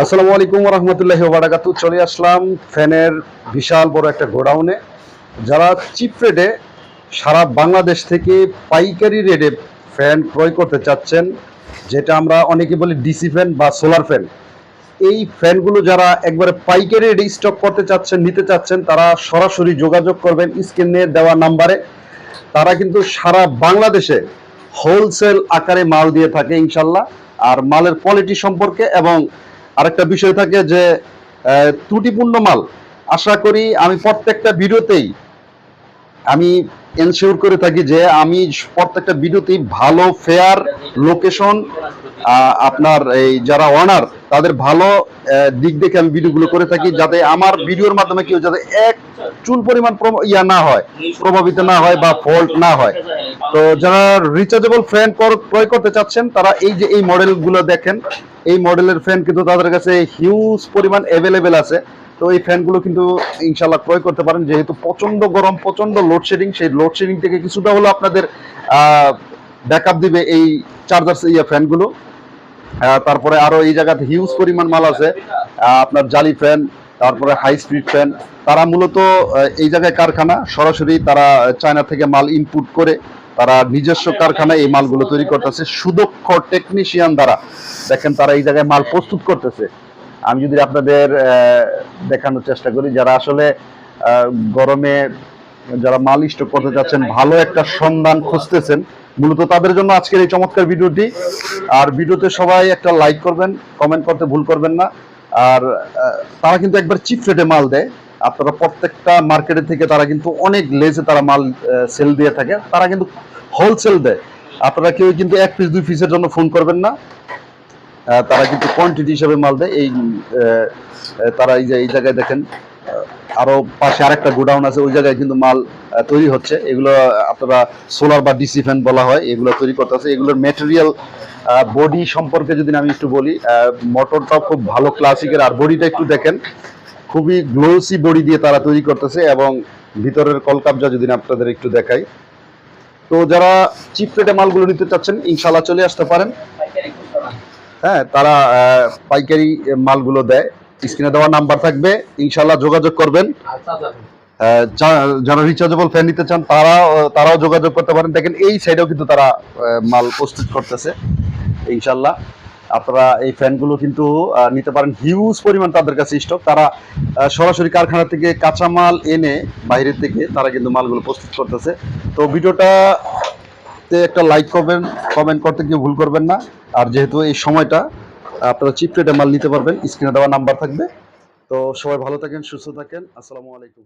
আসসালামু আলাইকুম রহমতুল্লাহ বারাকাতু চলে আসলাম ফ্যানের বিশাল বড় একটা গোডাউনে। যারা চিপ রেটে সারা বাংলাদেশ থেকে পাইকারি রেটে ফ্যান ক্রয় করতে চাচ্ছেন, যেটা আমরা অনেকে বলি ডিসি ফ্যান বা সোলার ফ্যান, এই ফ্যানগুলো যারা একবারে পাইকারি রেটে স্টক করতে চাচ্ছেন, নিতে চাচ্ছেন, তারা সরাসরি যোগাযোগ করবেন স্ক্রিনে দেওয়া নাম্বারে। তারা কিন্তু সারা বাংলাদেশে হোলসেল আকারে মাল দিয়ে থাকে ইনশাল্লাহ। আর মালের কোয়ালিটি সম্পর্কে এবং আরেকটা বিষয় থাকে যে ত্রুটিপূর্ণ মাল। আশা করি আমি প্রত্যেকটা ভিডিওতেই আমি এনশিওর করে থাকি যে আমি প্রত্যেকটা ভিডিওতেই ভালো ফেয়ার লোকেশন আপনার এই যারা অনার তাদের ভালো দিক দেখে আমি ভিডিওগুলো করে থাকি যাতে আমার ভিডিওর মাধ্যমে কেউ যাতে এক চুল পরিমাণ ইয়া না হয়, প্রভাবিত না হয় বা ফল্ট না হয়। তো যারা রিচার্জেবল ফ্যান ক্রয় করতে চাচ্ছেন, তারা এই যে এই মডেলগুলো দেখেন এই মডেলের ফ্যান কিন্তু তাদের কাছে হিউজ পরিমাণ অ্যাভেলেবেল আছে। তো এই ফ্যানগুলো কিন্তু ইনশাল্লাহ ক্রয় করতে পারেন। যেহেতু প্রচণ্ড গরম প্রচণ্ড লোডশেডিং সেই লোডশেডিং থেকে কিছুটা হলো আপনাদের ব্যাকআপ দিবে এই চার্জার ইয়ে ফ্যানগুলো তারপরে আরও এই জায়গাতে হিউজ পরিমাণ মাল আছে। আপনার জালি ফ্যান তারপরে হাই স্পিড ফ্যান তারা মূলত এই জায়গায় কারখানা, সরাসরি তারা চায়না থেকে মাল ইনপুট করে তারা নিজস্ব কারখানায় এই মালগুলো তৈরি করতেছে সুদক্ষ টেকনিশিয়ান দ্বারা। দেখেন তারা এই জায়গায় মাল প্রস্তুত করতেছে। আমি যদি আপনাদের দেখানোর চেষ্টা করি যারা আসলে গরমে যারা মাল স্টক করতে যাচ্ছেন ভালো একটা সন্ধান খুঁজতেছেন মূলত তাদের জন্য আজকের এই চমৎকার ভিডিওটি। আর ভিডিওতে সবাই একটা লাইক করবেন কমেন্ট করতে ভুল করবেন না। আর তারা কিন্তু একবার চিপ রেটে মাল দেয়। আপনারা প্রত্যেকটা মার্কেটে থেকে তারা কিন্তু অনেক লেজে তারা মাল সেল দিয়ে থাকে। তারা কিন্তু হোলসেল দেয়। আপনারা কেউ কিন্তু এক পিস দুই পিসের জন্য ফোন করবেন না। তারা কিন্তু কোয়ান্টিটি হিসাবে মাল দেয়। এই তারা এই যে এই জায়গায় দেখেন আহ, আরও পাশে আরেকটা গোডাউন আছে ওই জায়গায় কিন্তু মাল তৈরি হচ্ছে। এগুলো আপনারা সোলার বা ডিসি ফ্যান বলা হয় এগুলো তৈরি করতেছে এগুলোর মেটেরিয়াল বডি সম্পর্কে যদি আমি একটু বলি মোটরটাও খুব ভালো ক্লাসিকের আর বডিটা একটু দেখেন খুবই গ্লোসি বডি দিয়ে তারা তৈরি করতেছে এবং ভিতরের কলকাবজা যদি আপনাদের একটু দেখাই। তো যারা চিপ রেটে মালগুলো নিতে চাচ্ছেন ইনশাল্লাহ চলে আসতে পারেন। হ্যাঁ তারা পাইকারি মালগুলো দেয়। স্ক্রিনে দেওয়া নাম্বার থাকবে ইনশাল্লাহ যোগাযোগ করবেন। যারা রিচার্জেবল ফ্যান নিতে চান তারা তারাও যোগাযোগ করতে পারেন। দেখেন, এই সাইডেও কিন্তু তারা মাল প্রস্তুত করতেছে ইনশাল্লাহ আপনারা এই ফ্যানগুলো কিন্তু নিতে পারেন। হিউজ পরিমাণ তাদের কাছে স্টক তারা সরাসরি কারখানা থেকে কাঁচামাল এনে বাইরের থেকে তারা কিন্তু মালগুলো প্রস্তুত করতেছে। তো ভিডিওটা তে একটা লাইক করবেন কমেন্ট করতে কেউ ভুল করবেন না। আর যেহেতু এই সময়টা, আপনারা চিপ রেটে মাল নিতে পারবেন স্ক্রিনে দেওয়া নাম্বার থাকবে। তো সবাই ভালো থাকেন, সুস্থ থাকেন। আসসালামু আলাইকুম।